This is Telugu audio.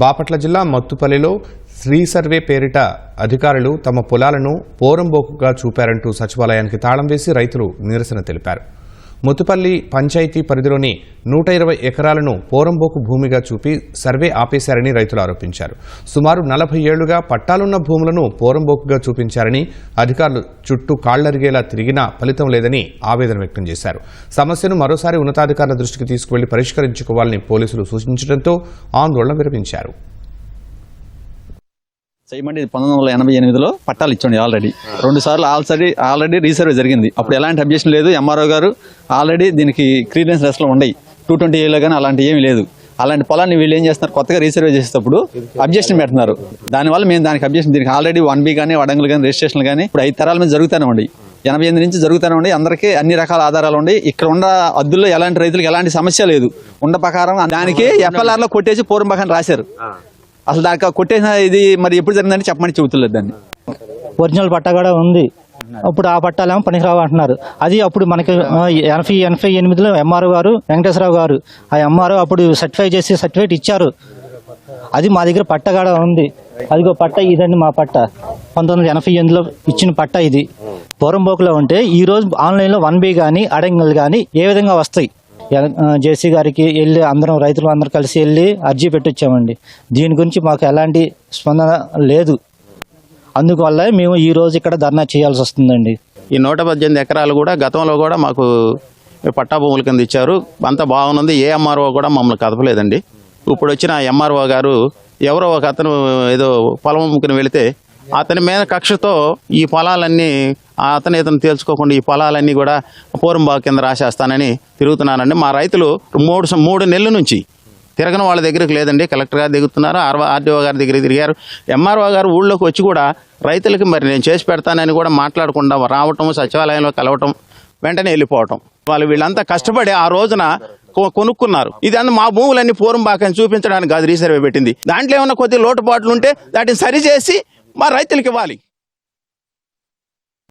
బాపట్ల జిల్లా మత్తుపల్లిలో శ్రీ సర్వే పేరిట అధికారులు తమ పొలాలను పోరంబోకుగా చూపారంటూ సచివాలయానికి తాళం వేసి రైతులు నిరసన తెలిపారు. ముతుపల్లి పంచాయతీ పరిధిలోని నూట ఇరవై ఎకరాలను పోరంబోకు భూమిగా చూపి సర్వే ఆపేశారని రైతులు ఆరోపించారు. సుమారు నలభై ఏళ్ళుగా పట్టాలున్న భూములను పోరంబోకుగా చూపించారని అధికారులు చుట్టూ కాళ్ళరిగేలా తిరిగినా ఫలితం లేదని ఆవేదన వ్యక్తం చేశారు. సమస్యను మరోసారి ఉన్నతాధికారుల దృష్టికి తీసుకువెళ్ళి పరిష్కరించుకోవాలని పోలీసులు సూచించడంతో ఆందోళన విరమించారు. చేయమండి పంతొమ్మిది వందల ఎనభై ఎనిమిదిలో పట్టాలు ఇచ్చండి ఆల్రెడీ. రెండు సార్లు ఆల్రెడీ ఆల్రెడీ రీసర్వే జరిగింది. అప్పుడు ఎలాంటి అబ్జెక్షన్ లేదు. ఎంఆర్ఓ గారు ఆల్రెడీ దీనికి క్లియరెన్స్ రెస్ట్లో ఉన్నాయి టూ ట్వంటీ ఏలో కానీ అలాంటి ఏమీ లేదు. అలాంటి పొలాన్ని వీళ్ళు ఏం చేస్తున్నారు? కొత్తగా రీసర్వే చేసేటప్పుడు అబ్జెక్షన్ పెడుతున్నారు. దానివల్ల మేము దానికి అబ్జెక్షన్ దీనికి ఆల్రెడీ వన్ బి కానీ వడంగులు కానీ రిజిస్ట్రేషన్ కానీ ఇప్పుడు ఐదు తరాల మీద జరుగుతూనే ఉండి ఎనభై ఎనిమిది నుంచి జరుగుతూనే ఉండి అందరికీ అన్ని రకాల ఆధారాలు ఉండి ఇక్కడ ఉన్న అద్దుల్లో ఎలాంటి రైతులకు ఎలాంటి సమస్య లేదు. ఉన్న ప్రకారం దానికి ఎఫ్ఎల్ఆర్లో కొట్టేసి పూర్వం రాశారు. అసలు దాకా కొట్టేసిన ఇది మరి ఎప్పుడు జరిగిందని చెప్పమని చెబుతులేదు దాన్ని. ఒరిజినల్ పట్టా కూడా ఉంది. అప్పుడు ఆ పట్టాలేమో పనికిరావు అంటున్నారు. అది అప్పుడు మనకి ఎనభై ఎనభై ఎనిమిదిలో ఎంఆర్ఓ గారు వెంకటేశ్వరరావు గారు ఆ ఎంఆర్ఓ అప్పుడు సర్టిఫై చేసి సర్టిఫికేట్ ఇచ్చారు. అది మా దగ్గర పట్ట కూడా ఉంది. అదిగో పట్ట ఇదండి మా పట్ట. పంతొమ్మిది వందల ఎనభై ఎనిమిదిలో ఇచ్చిన పట్ట ఇది. పూర్వంబోకులో ఉంటే ఈరోజు ఆన్లైన్లో వన్ బి కానీ అడంగల్ కానీ ఏ విధంగా వస్తాయి? జేసీ గారికి వెళ్ళి అందరం రైతులు అందరం కలిసి వెళ్ళి అర్జీ పెట్టొచ్చామండి. దీని గురించి మాకు ఎలాంటి స్పందన లేదు. అందువల్ల మేము ఈరోజు ఇక్కడ ధర్నా చేయాల్సి వస్తుందండి. ఈ నూట పద్దెనిమిది ఎకరాలు కూడా గతంలో కూడా మాకు పట్టా భూముల కింద ఇచ్చారు. అంత బాగుంది. ఏ ఎంఆర్ఓ కూడా మమ్మల్ని కదపలేదండి. ఇప్పుడు వచ్చిన ఎంఆర్ఓ గారు ఎవరో ఒక అతను ఏదో పొలం అమ్ముకుని వెళితే అతని మీద కక్షతో ఈ పొలాలన్నీ ఆ అతను ఇతను తేల్చుకోకుండా ఈ పొలాలన్నీ కూడా పూరంబాగు కింద రాసేస్తానని తిరుగుతున్నానండి. మా రైతులు మూడు మూడు నెలల నుంచి తిరగని వాళ్ళ దగ్గరికి లేదండి. కలెక్టర్ గారు దిగుతున్నారు ఆర్వ ఆర్డీఓ గారి దగ్గర తిరిగారు. ఎంఆర్ఓ గారు ఊళ్ళోకి వచ్చి కూడా రైతులకి మరి నేను చేసి పెడతానని కూడా మాట్లాడకుండా రావటం సచివాలయంలో కలవటం వెంటనే వెళ్ళిపోవటం. వాళ్ళు వీళ్ళంతా కష్టపడి ఆ రోజున కొ- కొనుక్కున్నారు. ఇది అంత మా భూములన్నీ పూర్వం బాకని చూపించడానికి కాదు రీసర్వే పెట్టింది. దాంట్లో ఏమన్నా కొద్ది లోటుపాట్లు ఉంటే వాటిని సరిచేసి మా రైతులకి ఇవ్వాలి.